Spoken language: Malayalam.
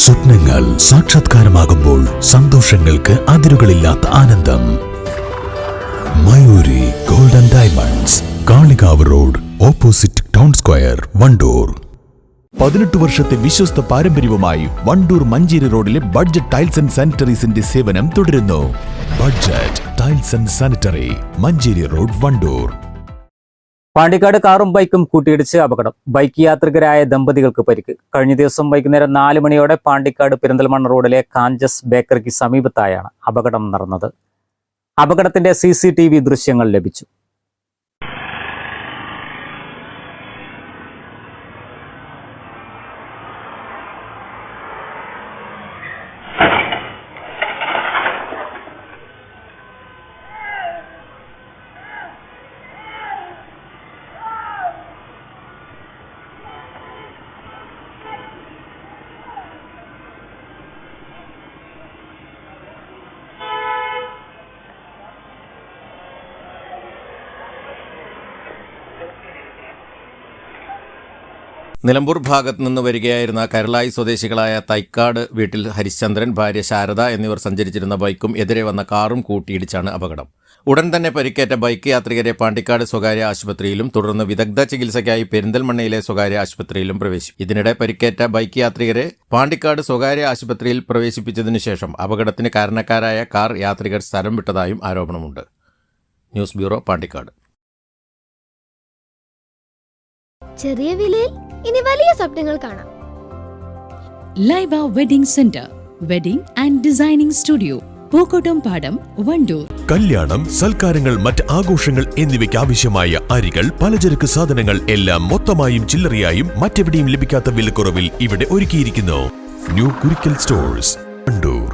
സ്വപ്നങ്ങൾ സാക്ഷാത്കാരമാകുമ്പോൾ സന്തോഷങ്ങൾക്ക് അതിരുകളില്ലാത്ത ആനന്ദം. Mayuri golden diamonds Kalikavu road opposite town square Wandoor. പതിനെട്ട് വർഷത്തെ വിശ്വസ്ത പാരമ്പര്യവുമായി വണ്ടൂർ മഞ്ചേരി റോഡിലെ ബഡ്ജറ്റ് ടൈൽസ് ആൻഡ് സാനിറ്ററീസിന്റെ സേവനം തുടരുന്നു. Budget tiles and sanitary Manjeri road Wandoor. Pandikkad കാറും ബൈക്കും കൂട്ടിയിടിച്ച് അപകടം. ബൈക്ക് യാത്രികരായ ദമ്പതികൾക്ക് പരിക്ക്. കഴിഞ്ഞ ദിവസം വൈകുന്നേരം നാല് മണിയോടെ പാണ്ടിക്കാട് പെരിന്തൽമണ്ണ റോഡിലെ കാഞ്ചസ് ബേക്കറിക്ക് സമീപത്തായാണ് അപകടം നടന്നത്. അപകടത്തിന്റെ സി ദൃശ്യങ്ങൾ ലഭിച്ചു. നിലമ്പൂർ ഭാഗത്ത് നിന്ന് വരികയായിരുന്ന കരളായി സ്വദേശികളായ തൈക്കാട് വീട്ടിൽ ഹരിശ്ചന്ദ്രൻ ഭാര്യ ശാരദ എന്നിവർ സഞ്ചരിച്ചിരുന്ന ബൈക്കും എതിരെ വന്ന കാറും കൂട്ടിയിടിച്ചാണ് അപകടം. ഉടൻ തന്നെ പരിക്കേറ്റ ബൈക്ക് യാത്രികരെ പാണ്ടിക്കാട് സ്വകാര്യ ആശുപത്രിയിലും തുടർന്ന് വിദഗ്ധ ചികിത്സയ്ക്കായി പെരിന്തൽമണ്ണയിലെ സ്വകാര്യ ആശുപത്രിയിലും പ്രവേശിപ്പിച്ചു. ഇതിനിടെ പരിക്കേറ്റ ബൈക്ക് യാത്രികരെ പാണ്ടിക്കാട് സ്വകാര്യ ആശുപത്രിയിൽ പ്രവേശിപ്പിച്ചതിനു ശേഷം അപകടത്തിന് കാരണക്കാരായ കാർ യാത്രികർ സ്ഥലം വിട്ടതായും ആരോപണമുണ്ട്. News bureau Pandikkad. ചെറിയ വിലയിൽ ഇനി വലിയ സ്വപ്നങ്ങൾ കാണാം. Laiba wedding centre wedding and designing studio Pookkottumpadam Wandoor. കല്യാണം സൽക്കാരങ്ങൾ മറ്റ് ആഘോഷങ്ങൾ എന്നിവയ്ക്ക് ആവശ്യമായ അരികൾ പലചരക്ക് സാധനങ്ങൾ എല്ലാം മൊത്തമായും ചില്ലറയായും മറ്റെവിടെയും ലഭിക്കാത്ത വിലക്കുറവിൽ ഇവിടെ ഒരുക്കിയിരിക്കുന്നു. New Kurikkal stores Wandoor.